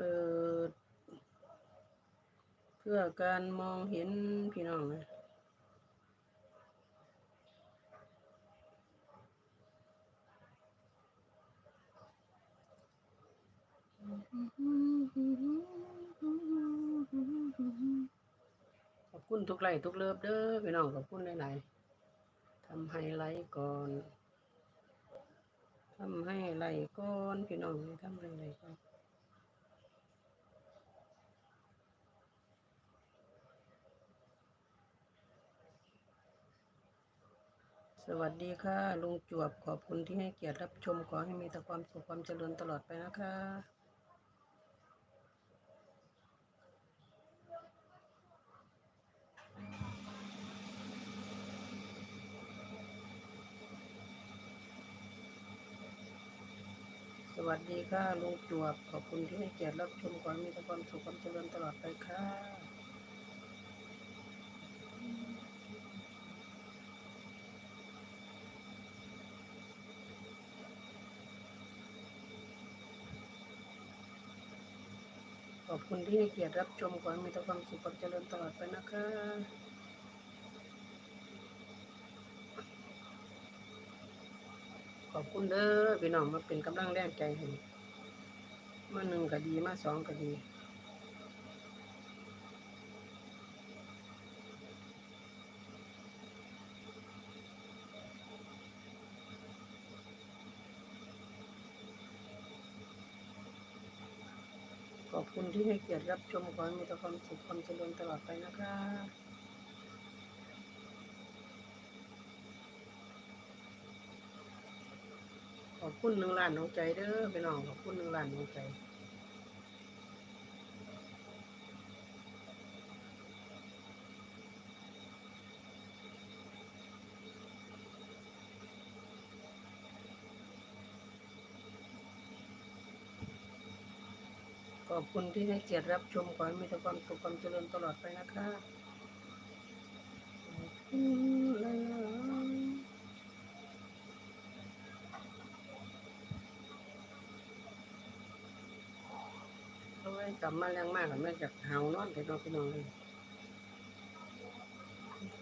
เปิด เพื่อการมองเห็นพี่น้องนะขอบคุณทุกไลค์ทุกเลิฟเด้อพี่น้องขอบคุณหลายๆทำไฮไลท์ก่อนทำให้ไลค์ก่อนพี่น้องทำให้ไลก่อน สวัสดีค่ะ ลุงจวบขอบคุณที่ให้เกียรติรับชม ขอให้มีแต่ความสุขความเจริญตลอดไปนะคะสวัสดีค่ะลุงจวบขอบคุณที่ให้เกียรติรับชมขอให้มีแต่ความสุขความเจริญตลอดไปค่ะ ขอบคุณที่ให้เกียรติรับชมขอให้มีแต่ความสุขความเจริญตลอดไปนะคะขอบคุณเด้อพี่น้องมาเป็นกำลังแรงใจให้มาหนึ่งก็ดีมาสองก็ดี อบคุณที่ให้เกียรติรับชมขอให้มีแต่ความสุขความเจริญตลอดไปนะคะขอบคุณหนึ่งล้านหัวใจเด้อพี่น้องขอบคุณหนึ่งล้านหัวใจ ขอบคุณที่ให้เกียรติรับชมขอให้มีแต่ความสุขความเจริญตลอดไปนะคะขอบคุณหลายๆเอาไว้กลับมาแรงมากกับแม่จากหานอนแต่นอนพี่น้องเลย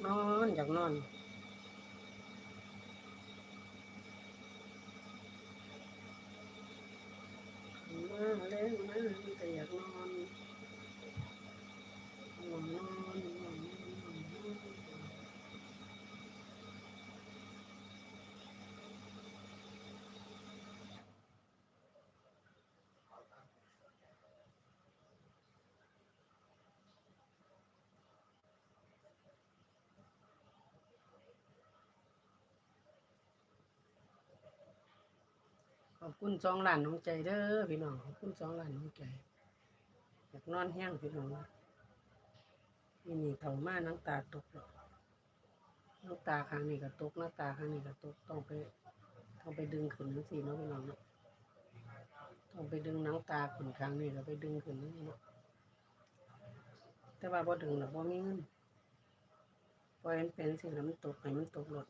นอนอยากนอน มาแล้วนะแต่อยากนอนนอนนอนนอนขอบ คุณสองล้านของใจเด้อพี่น้องขอบคุณสองล้านของใจอยากนอนแห้งพี่น้องนี่นี่เท่ามาน้ำตาตกหรอกน้ำตาข้างนี้ก็ตกน้ำตาข้างนี้ก็ตกต้องไปต้องไปดึงขึ้นทั้งสี่เนาะพี่น้องเนาะต้องไปดึงน้ำตาขึ้นข้างนี้ก็ไปดึงขึ้นนั่นเนาะแต่ว่าพอดึงแล้วพอมีเงินปล่อยมันเป็นสิแล้วมันตกให้มันตกหลด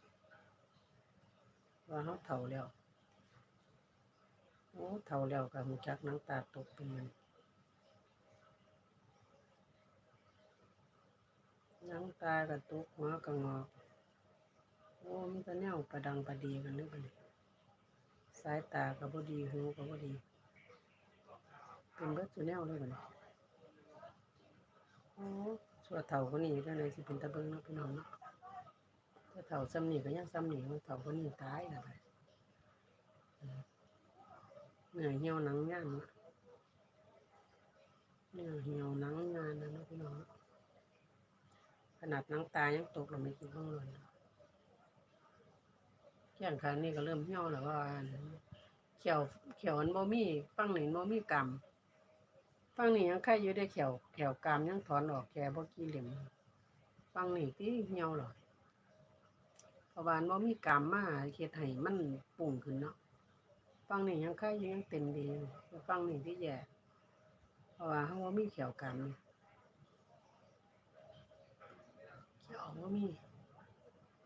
ว่าเขาเท่าแล้ว เท่าแล้วก็หูจักน้ำตาตกเป็นมันน้ำตาก็ตกหัวก็งอกโอ้มันจะแนวประดังประดีกันเลยบัดนี้สายตาก็บ่ดีหูก็บ่ดี เป็นเบิดสุแนวเลยบันโอ้สัวเท่าคนนี้ก็เลยสิเป็นตะเบิงนาะพี่น้องนะถ้าเท่าซ้ำนี่ก็ยังซ้ำนี่เท่าคนนี้ตายแล้วไป เหนื่อยเหี่ยวหนังงานนะเหนื่อยเหี่ยวหนังงานนะเนพี่น้องขนาดหนังตายังตกเราไม่คิดบ้างเลยแข้งขานี่ก็เริ่มเหี่ยวแล้วว่าเขียวเขียวมันบ่มีฟังหนี่บ่มีกรรมฟังนี่ยังไข่อยู่ได้เขียวเขียวกรรมยังถอนออกแกบ่กี่เหลี่ยมฟังนี่ที่เหี่ยวหรอเพระวานบ่มีกรรมมาเฮ็ดให้มันปุ่งขึ้นเนาะ ฟังนี่ยังค่ายยังเต็มดีฟังนี่ที่แย่เพราะว่าเขาว่ามีเขียวกันเขียวว่ามี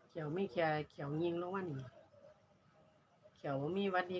เขียวไม่แค่เขียวยิงแล้ว่านี่เขียวว่ามีวัดดี